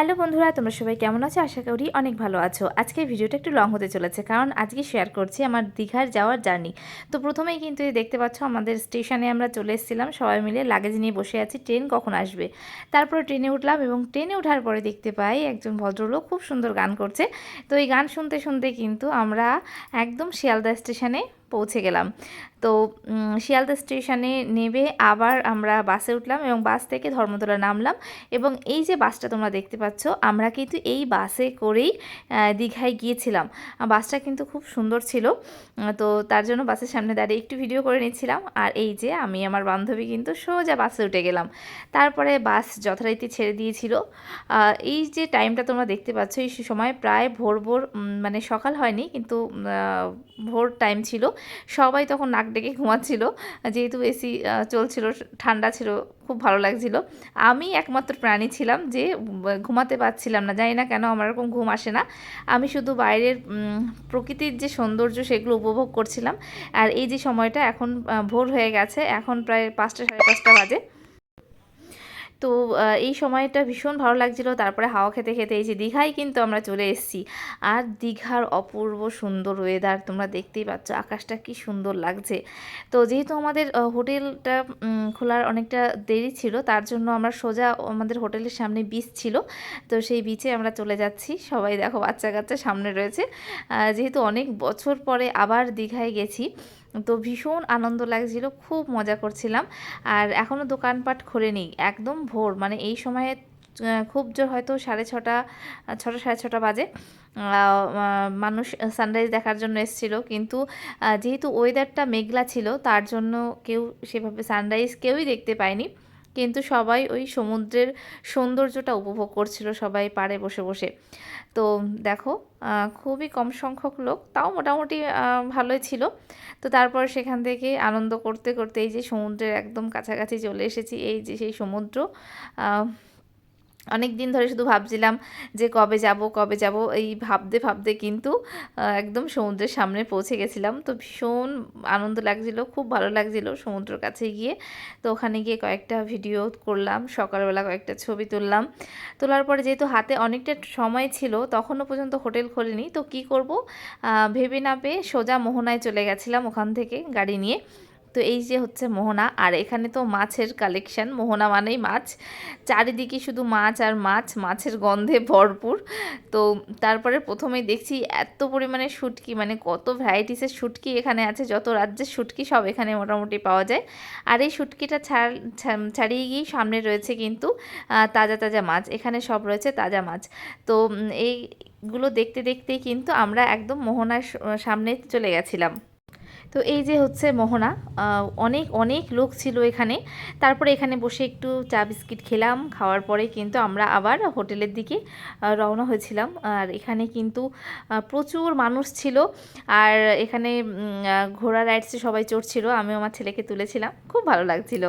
Hello বন্ধুরা, তোমরা সবাই কেমন আছো? আশা করি অনেক ভালো আছো। আজকে ভিডিওটা একটু লং হতে চলেছে, কারণ আজকে শেয়ার করছি আমার দীঘার যাওয়ার জার্নি তো প্রথমেই কিন্তু দেখতে পাচ্ছ, আমাদের স্টেশনে আমরা চলে এসেছিলাম, সবাই মিলে লাগেজ নিয়ে বসে আছি ট্রেন কখন আসবে? তারপরে ট্রেনে উঠলাম এবং ট্রেনে ওঠার পরে দেখতে পাই একজন ভদ্রলোক খুব সুন্দর গান করছে। তো এই গান শুনতে শুনতে কিন্তু আমরা একদম শিয়ালদা স্টেশনে পৌঁছে গেলাম। তো শিয়ালদা স্টেশনে নেবে আবার আমরা বাসে উঠলাম এবং বাস থেকে ধর্মতলা নামলাম এবং এই যে বাসটা তোমরা দেখতে পাচ্ছ, আমরা কিন্তু এই বাসে করেই দীঘায় গিয়েছিলাম। বাসটা কিন্তু খুব সুন্দর ছিল। তো, তার জন্য বাসের সামনে দাঁড়িয়ে একটু ভিডিও করে নিচ্ছিলাম। আর এই যে আমি আমার বান্ধবী কিন্তু সোজা বাসে উঠে গেলাম। তারপরে বাস যথারীতি ছেড়ে দিয়েছিল। এই যে টাইমটা তোমরা দেখতে পাচ্ছ, এই সময় প্রায় ভোর ভোর মানে সকাল হয়নি, কিন্তু ভোর টাইম ছিল। সবাই তখন নাক ডেকে ঘুমাচ্ছিল। যেহেতু এসি চলছিল, ঠান্ডা ছিল, খুব ভালো লাগছিল। আমি একমাত্র প্রাণী ছিলাম যে ঘুমাতে পারছিলাম না। জানি না কেন আমার এরকম ঘুম আসে না। আমি শুধু বাইরের প্রকৃতির যে সৌন্দর্য সেগুলো উপভোগ করছিলাম। আর এই যে সময়টা এখন ভোর হয়ে গেছে। এখন প্রায় পাঁচটা, সাড়ে পাঁচটা বাজে। তো এই সময়টা ভীষণ ভালো লাগছিল। তারপরে হাওয়া খেতে খেতে এই যে দীঘায় কিন্তু আমরা চলে এসেছি। আর দীঘার অপূর্ব সুন্দর ওয়েদার তোমরা দেখতেই পাচ্ছ, আকাশটা কি সুন্দর লাগছে। তো যেহেতু আমাদের হোটেলটা খোলার অনেকটা দেরি ছিল, তার জন্য আমরা সোজা আমাদের হোটেলের সামনে বিচ ছিল। তো সেই বিচে আমরা চলে যাচ্ছি। সবাই দেখো বাচ্চা কাচ্চা সামনে রয়েছে। যেহেতু অনেক বছর পরে আবার দীঘায় গেছি তো ভীষণ আনন্দ লাগছিল, খুব মজা করছিলাম। আর এখনও দোকানপাট খোলেনি, একদম ভোর। মানে এই সময়ে খুব জোর হয়তো সাড়ে ছটা ছটা, সাড়ে ছটা বাজে। মানুষ সানরাইজ দেখার জন্য এসেছিল। কিন্তু যেহেতু ওয়েদারটা মেঘলা ছিল, তার জন্য কেউ সেভাবে সানরাইজ কেউই দেখতে পায়নি। কিন্তু সবাই ওই সমুদ্রের সৌন্দর্যটা উপভোগ করছিল, সবাই পাড়ে বসে বসে। তো দেখো খুবই কম সংখ্যক লোক, তাও মোটামুটি ভালোই ছিল। তো তারপর সেখান থেকে আনন্দ করতে করতে এই যে সমুদ্রের একদম কাছাকাছি চলে এসেছি, এই যে সেই সমুদ্র অনেক দিন ধরে শুধু ভাবছিলাম যে কবে যাব কবে যাব। এই ভাবতে ভাবতে কিন্তু একদম সমুদ্রের সামনে পৌঁছে গেছিলাম। তো ভীষণ আনন্দ লাগছিল, খুব ভালো লাগছিল সমুদ্রের কাছে গিয়ে। তো ওখানে গিয়ে কয়েকটা ভিডিও করলাম, সকালবেলা কয়েকটা ছবি তুললাম। তোলার পরে যেহেতু হাতে অনেকটা সময় ছিল, তখনও পর্যন্ত হোটেল খোলেনি। তো কি করব? ভেবে না পেয়ে সোজা মোহনায় চলে গেছিলাম ওখান থেকে গাড়ি নিয়ে। তো এই যে হচ্ছে মোহনা, আর এখানে তো মাছের কালেকশন মোহনা মানেই মাছ। চারিদিকে শুধু মাছ আর মাছ, মাছের গন্ধে ভরপুর। তো তারপরে প্রথমেই দেখছি এত পরিমাণে শুটকি মানে কত ভ্যারাইটিসের শুটকি এখানে আছে, যত রাজ্যের শুটকি সব এখানে মোটামুটি পাওয়া যায়। আর এই শুটকিটা ছাড়িয়ে গিয়েই সামনে রয়েছে কিন্তু তাজা তাজা মাছ। এখানে সব রয়েছে তাজা মাছ। তো এইগুলো দেখতে দেখতেই কিন্তু আমরা একদম মোহনার সামনে চলে গেছিলাম। তো এই যে হচ্ছে মোহনা অনেক অনেক লোক ছিল এখানে। তারপরে এখানে বসে একটু চা বিস্কিট খেলাম, খাওয়ার পরে কিন্তু আমরা আবার হোটেলের দিকে রওনা হয়েছিলাম। আর এখানে কিন্তু প্রচুর মানুষ ছিল। আর এখানে ঘোড়া রাইডসে সবাই চড়ছিল আমি আমার ছেলেকে তুলেছিলাম। খুব ভালো লাগছিল।